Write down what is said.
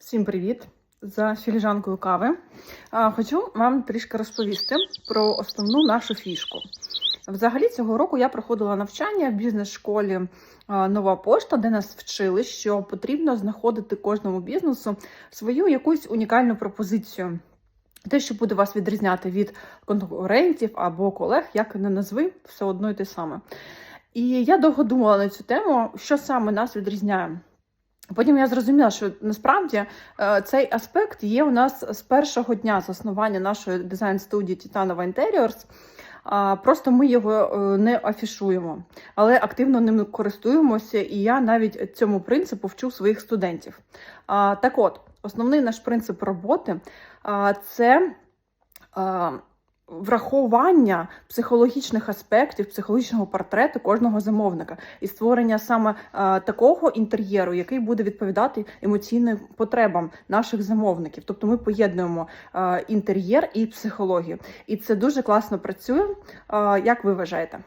Всім привіт! За філіжанкою кави. Хочу вам трішки розповісти про основну нашу фішку. Взагалі, цього року я проходила навчання в бізнес-школі Нова пошта, де нас вчили, що потрібно знаходити кожному бізнесу свою якусь унікальну пропозицію. Те, що буде вас відрізняти від конкурентів або колег, як не назви, все одно й те саме. І я довго думала на цю тему, що саме нас відрізняє. Потім я зрозуміла, що насправді е, цей аспект є у нас з першого дня заснування нашої дизайн-студії Titanova Interiors. Просто ми його е, не афішуємо, але активно ним користуємося, і я навіть цьому принципу вчу своїх студентів. Так от, основний наш принцип роботи це врахування психологічних аспектів, психологічного портрету кожного замовника і створення саме а, такого інтер'єру, який буде відповідати емоційним потребам наших замовників. Тобто ми поєднуємо а, інтер'єр і психологію. І це дуже класно працює. А, як ви вважаєте?